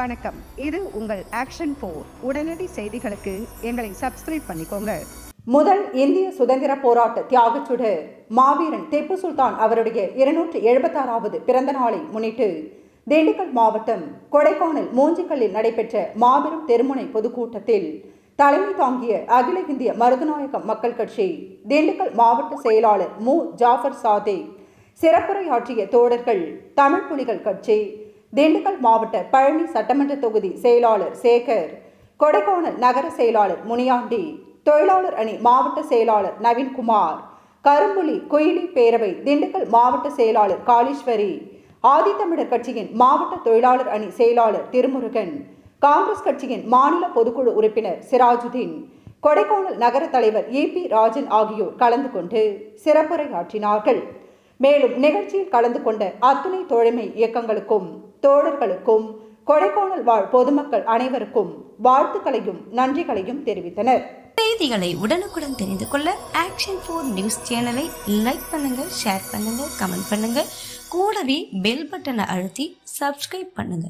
வணக்கம். இது உங்கள் ஆக்ஷன் போர் உடனடி செய்திகளுக்கு எங்களை சப்ஸ்கிரைப் பண்ணிக்கோங்க. முதல் இந்திய சுதந்திர போராட்ட தியாகச்சுடர் மாவீரன் திப்பு சுல்தான் அவருடைய இருநூற்று எழுபத்தாறாவது பிறந்த நாளை முன்னிட்டு திண்டுக்கல் மாவட்டம் கொடைக்கானல் மூஞ்சிக்கல்லில் நடைபெற்ற மாபெரும் தெருமுனை பொதுக்கூட்டத்தில் தலைமை தாங்கிய அகில இந்திய மருதுநாயகம் மக்கள் கட்சி திண்டுக்கல் மாவட்ட செயலாளர் மு. ஜாஃபர் சாதே சிறப்புரையாற்றிய தோழர்கள் தமிழ் புலிகள் கட்சி திண்டுக்கல் மாவட்ட பழனி சட்டமன்ற தொகுதி செயலாளர் சேகர் கொடைக்கானல் நகர செயலாளர் முனியாண்டி தொழிலாளர் அணி மாவட்ட செயலாளர் நவீன்குமார் கரும்புலி குயிலி பேரவை திண்டுக்கல் மாவட்ட செயலாளர் காளீஸ்வரி ஆதித்தமிழர் கட்சியின் மாவட்ட தொழிலாளர் அணி செயலாளர் திருமுருகன் காங்கிரஸ் கட்சியின் மாநில பொதுக்குழு உறுப்பினர் சிராஜுதீன் கொடைக்கானல் நகர தலைவர் ஏ பி ராஜன் ஆகியோர் கலந்து கொண்டு சிறப்புரையாற்றினார்கள். மேலும் நிகழ்ச்சியில் கலந்து கொண்ட அத்துணை தோழமை இயக்கங்களுக்கும் தோழர்களுக்கும் கொடைக்கானல் வாழ் பொதுமக்கள் அனைவருக்கும் வாழ்த்துக்களையும் நன்றிகளையும் தெரிவித்தனர். செய்திகளை உடனுக்குடன் தெரிந்து கொள்ள ஆக்ஷன் ஃபோர் நியூஸ் சேனலை லைக் பண்ணுங்க ஷேர் பண்ணுங்க கமெண்ட் பண்ணுங்க. கூடவே பெல் பட்டனை அழுத்தி சப்ஸ்கிரைப் பண்ணுங்க.